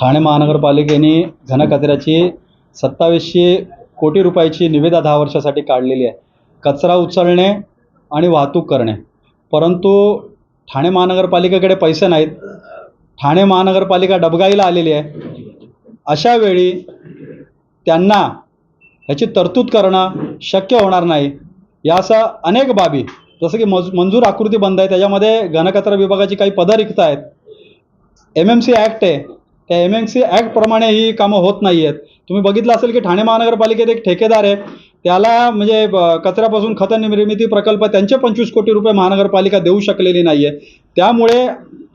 ठाणे महानगरपालिकेने घनकचऱ्याची सत्तावीसशे कोटी रुपयाची निविदा दहा वर्षासाठी काढलेली आहे. कचरा उचलणे आणि वाहतूक करणे. परंतु ठाणे महानगरपालिकेकडे पैसे नाहीत. ठाणे महानगरपालिका डबगाईला आलेली आहे. अशा वेळी त्यांना ह्याची तरतूद करणं शक्य होणार नाही. यासह अनेक बाबी जसं की मज मंजूर आकृती बंद आहे. त्याच्यामध्ये घनकचरा विभागाची काही पदं रिक्त आहेत. एम एम सी ॲक्ट आहे. त्या एम एम सी ॲक्टप्रमाणे ही कामं होत नाही आहेत तुम्ही बघितलं असेल की ठाणे महानगरपालिकेत एक ठेकेदार आहे त्याला म्हणजे कचऱ्यापासून खत निर्मिती प्रकल्प त्यांचे पंचवीस कोटी रुपये महानगरपालिका देऊ शकलेली नाही आहे त्यामुळे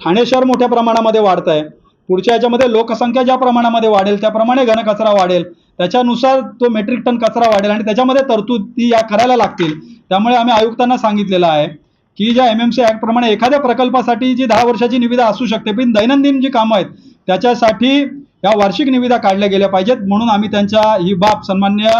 ठाणे शहर मोठ्या प्रमाणामध्ये वाढत आहे. पुढच्या याच्यामध्ये लोकसंख्या ज्या प्रमाणामध्ये वाढेल त्याप्रमाणे घनकचरा वाढेल. त्याच्यानुसार तो मेट्रिक टन कचरा वाढेल आणि त्याच्यामध्ये तरतुदी या करायला लागतील. त्यामुळे आम्ही आयुक्तांना सांगितलेलं आहे की ज्या एम एम सी ॲक्टप्रमाणे एखाद्या प्रकल्पासाठी जी दहा वर्षाची निविदा असू शकते पण दैनंदिन जी कामं आहेत त्याच्यासाठी या वार्षिक निविदा काढल्या गेल्या पाहिजेत. म्हणून आम्ही त्यांच्या ही बाब सन्मान्य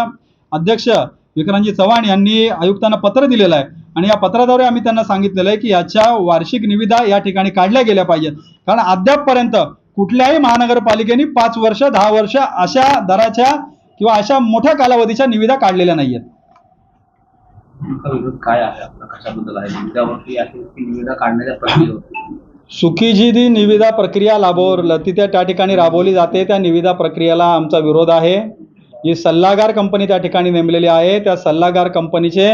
अध्यक्ष विक्रांतजी चव्हाण यांनी आयुक्तांना पत्र दिलेलं आहे. आणि या पत्राद्वारे आम्ही त्यांना सांगितलेलं आहे की याच्या वार्षिक निविदा या ठिकाणी काढल्या गेल्या पाहिजेत. कारण अद्यापपर्यंत कुठल्याही महानगरपालिकेने पाच वर्ष दहा वर्ष अशा दराच्या किंवा अशा मोठ्या कालावधीच्या निविदा काढलेल्या नाही आहेत काय आहे आपला? कशाबद्दल आहे? निविदा काढण्याच्या प्रक्रियेवरती. सुखी जी ती निविदा प्रक्रिया लाभवलं ती त्या त्या ठिकाणी राबवली जाते. त्या निविदा प्रक्रियेला आमचा विरोध आहे. जी सल्लागार कंपनी त्या ठिकाणी नेमलेली आहे त्या सल्लागार कंपनीचे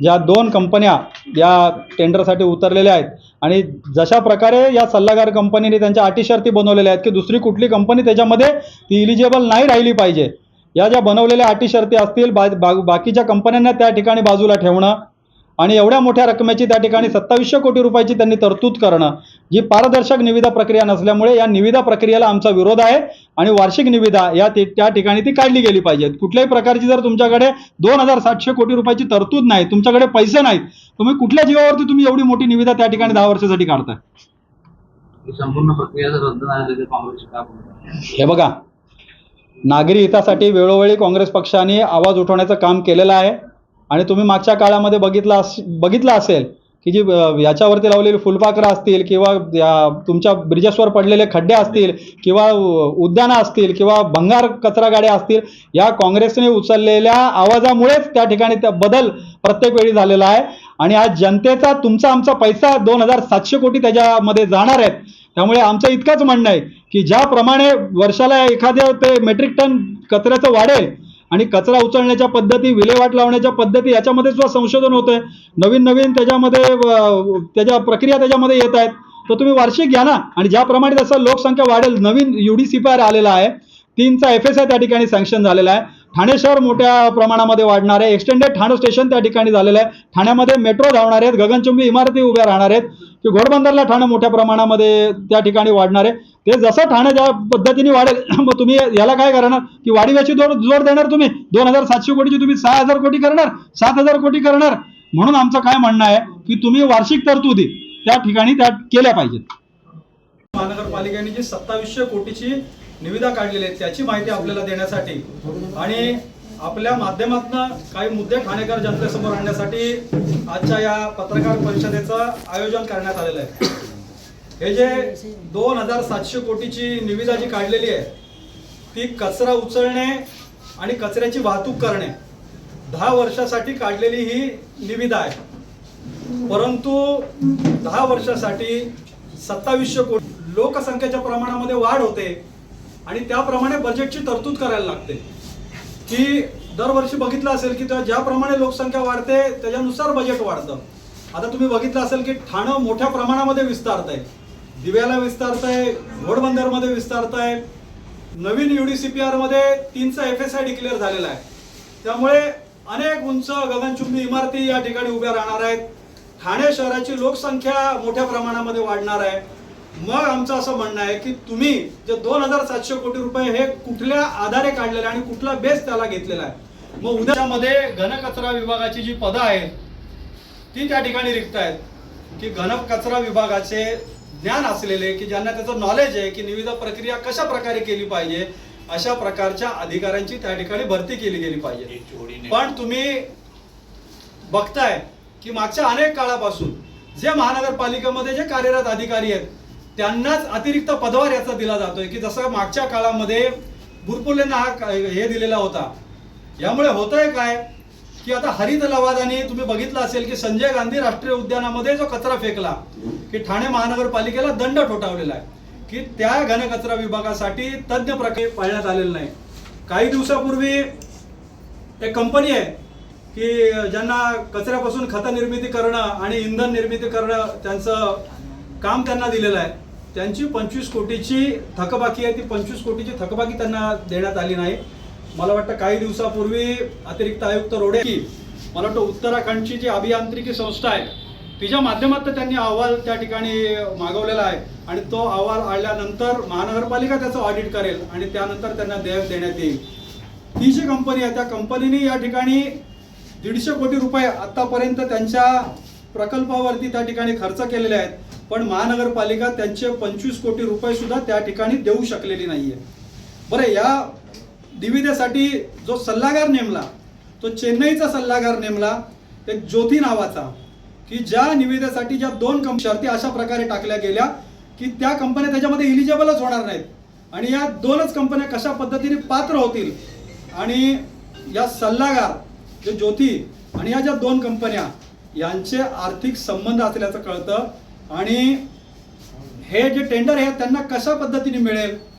ज्या दोन कंपन्या या टेंडरसाठी उतरलेल्या आहेत आणि जशा प्रकारे या सल्लागार कंपनीने त्यांच्या अटीशर्ती बनवलेल्या आहेत की दुसरी कुठली कंपनी त्याच्यामध्ये ती इलिजिबल नाही राहिली पाहिजे. या ज्या बनवलेल्या अटीशर्ती असतील बा बाकीच्या कंपन्यांना त्या ठिकाणी बाजूला ठेवणं आणि एवढ्या मोठ्या रकमेची त्या ठिकाणी सत्तावीसशे कोटी रुपयाची त्यांनी तरतूद करणं जी पारदर्शक निविदा प्रक्रिया नसल्यामुळे या निविदा प्रक्रियेला आमचा विरोध आहे आणि वार्षिक निविदा या ती त्या ठिकाणी ती काढली गेली पाहिजेत. कुठल्याही प्रकारची जर तुमच्याकडे दोन हजार सातशे कोटी रुपयाची तरतूद नाही तुमच्याकडे पैसे नाहीत तुम्ही कुठल्या जीवावरती तुम्ही एवढी मोठी निविदा त्या ठिकाणी दहा वर्षासाठी काढताय? ही संपूर्ण प्रक्रिया? हे बघा नागरी हितासाठी वेळोवेळी काँग्रेस पक्षाने आवाज उठवण्याचं काम केलेलं आहे. आणि तुम्ही मागच्या काळामध्ये बघितलं अस बघितलं असेल की जी याच्यावरती लावलेली फुलपाखरं असतील किंवा या तुमच्या ब्रिजेसवर पडलेले खड्डे असतील किंवा उद्यानं असतील किंवा भंगार कचरा गाड्या असतील या काँग्रेसने उचललेल्या आवाजामुळेच त्या ठिकाणी त्या बदल प्रत्येक वेळी झालेला आहे. आणि आज जनतेचा तुमचा आमचा पैसा दोन हजार सातशे कोटी त्याच्यामध्ये जाणार आहेत. त्यामुळे आमचं इतकंच म्हणणं आहे की ज्याप्रमाणे वर्षाला एखाद्या ते मेट्रिक टन कचऱ्याचं वाढेल आणि कचरा उचलण्याच्या पद्धती विल्हेवाट लावण्याच्या पद्धती याच्यामध्ये सुद्धा संशोधन होतं आहे नवीन नवीन त्याच्यामध्ये त्याच्या प्रक्रिया त्याच्यामध्ये येत आहेत. तर तुम्ही वार्षिक घ्या ना. आणि ज्याप्रमाणे त्याचा लोकसंख्या वाढेल नवीन U D C P R आलेला आहे. तीनचा एफ एस आय त्या ठिकाणी सँक्शन झालेला आहे. ठाणे शहर मोठ्या प्रमाणामध्ये वाढणार आहे. एक्सटेंडेड ठाणे स्टेशन त्या ठिकाणी झालेलं आहे. ठाण्यामध्ये मेट्रो धावणार आहेत. गगनचुंबी इमारती उभ्या राहणार आहेत. की घोडबंदरला ठाणं मोठ्या प्रमाणामध्ये त्या ठिकाणी वाढणार आहे. ते जसं ठाणे ज्या पद्धतीने वाढेल मग तुम्ही याला काय करणार? की वाढीव्याची जोर जोर देणार तुम्ही. दोन हजार सातशे कोटीची तुम्ही सहा हजार कोटी करणार. सात हजार कोटी करणार. म्हणून आमचं काय म्हणणं आहे की तुम्ही वार्षिक तरतुदी त्या ठिकाणी त्या केल्या पाहिजेत. महानगरपालिकेने जी सत्तावीसशे कोटीची निविदा काढलेली आहे त्याची माहिती आपल्याला देण्यासाठी. आणि आपल्या माध्यमातून काही मुद्दे ठाणेकर जनतेसमोर आणण्यासाठी आजच्या या पत्रकार परिषदेचं आयोजन करण्यात आलेलं आहे. हे जे दोन हजार सातशे कोटीची निविदा जी काढलेली आहे ती कचरा उचलणे आणि कचऱ्याची वाहतूक करणे दहा वर्षासाठी काढलेली ही निविदा आहे. परंतु दहा वर्षासाठी सत्तावीसशे कोटी लोकसंख्येच्या प्रमाणामध्ये वाढ होते. आणि त्याप्रमाणे बजेटची तरतूद करायला लागते. की दरवर्षी बघितलं असेल की ज्याप्रमाणे लोकसंख्या वाढते त्याच्यानुसार बजेट वाढतं. आता तुम्ही बघितलं असेल की ठाणं मोठ्या प्रमाणामध्ये विस्तारत आहे दिव्याला विस्तारत आहे घोडबंदरमध्ये विस्तारत आहे नवीन यू डी सी पी आरमध्ये तीनचा एफ एस आय डिक्लेअर झालेला आहे. त्यामुळे अनेक उंच गगनचुंबी इमारती या ठिकाणी उभ्या राहणार आहेत. ठाणे शहराची लोकसंख्या मोठ्या प्रमाणामध्ये वाढणार आहे. मग आमचं असं म्हणणं आहे की तुम्ही जे दोन हजार सातशे कोटी रुपये हे कुठल्या आधारे काढलेले आणि कुठला बेस त्याला घेतलेला आहे? मग उद्यामध्ये घनकचरा विभागाची जी पदं आहेत ती त्या ठिकाणी रिक्त आहेत. की घन कचरा विभागाचे ज्ञान असलेले की ज्यांना त्याचं नॉलेज आहे की निविदा प्रक्रिया कशा प्रकारे केली पाहिजे अशा प्रकारच्या अधिकाऱ्यांची त्या ठिकाणी भरती केली गेली पाहिजे. पण तुम्ही बघताय की मागच्या अनेक काळापासून जे महानगरपालिकेमध्ये जे कार्यरत अधिकारी आहेत त्यांनाच अतिरिक्त पदभार याचा दिला जातोय की जसं मागच्या काळामध्ये बुरपुलेंना हा हे दिलेला होता. यामुळे होतंय काय? की आता हरित लवादाने तुम्ही बघितलं असेल की संजय गांधी राष्ट्रीय उद्यानामध्ये जो कचरा फेकला की ठाणे महानगरपालिकेला दंड ठोठावलेला आहे. की त्या घनकचरा विभागासाठी तज्ज्ञ प्रकारे पाळण्यात आलेलं नाही. काही दिवसापूर्वी एक कंपनी आहे की ज्यांना कचऱ्यापासून खत निर्मिती करणं आणि इंधन निर्मिती करणं त्यांचं काम त्यांना दिलेलं आहे. त्यांची पंचवीस कोटीची थकबाकी आहे ती पंचवीस कोटीची थकबाकी त्यांना देण्यात आली नाही. मला वाटतं काही दिवसापूर्वी अतिरिक्त आयुक्त रोडे की मला वाटतं उत्तराखंडची जी अभियांत्रिकी संस्था आहे तिच्या माध्यमातून त्यांनी अहवाल त्या ठिकाणी मागवलेला आहे. आणि तो अहवाल आल्यानंतर महानगरपालिका त्याचं ऑडिट करेल आणि त्यानंतर त्यांना देयक देण्यात येईल. ही जी कंपनी आहे त्या कंपनीने या ठिकाणी दीडशे कोटी रुपये आतापर्यंत त्यांच्या प्रकल्पावरती त्या ठिकाणी खर्च केलेले आहेत. पण महानगरपालिका त्यांचे पंचवीस कोटी रुपये सुद्धा त्या ठिकाणी देऊ शकलेली नाहीये. बरं या निविदेसाठी जो सल्लागार नेमला तो चेन्नईचा सल्लागार नेमला ते ज्योती नावाचा की ज्या निविदेसाठी ज्या दोन कंप शर्ती अशा प्रकारे टाकल्या गेल्या की त्या कंपन्या त्याच्यामध्ये इलिजिबलच होणार नाहीत. आणि या दोनच कंपन्या कशा पद्धतीने पात्र होतील? आणि या सल्लागार जे ज्योती आणि या ज्या दोन कंपन्या यांचे आर्थिक संबंध असल्याचं कळतं. आणि हे जे टेंडर आहे त्यांना कशा पद्धतीने मिळेल?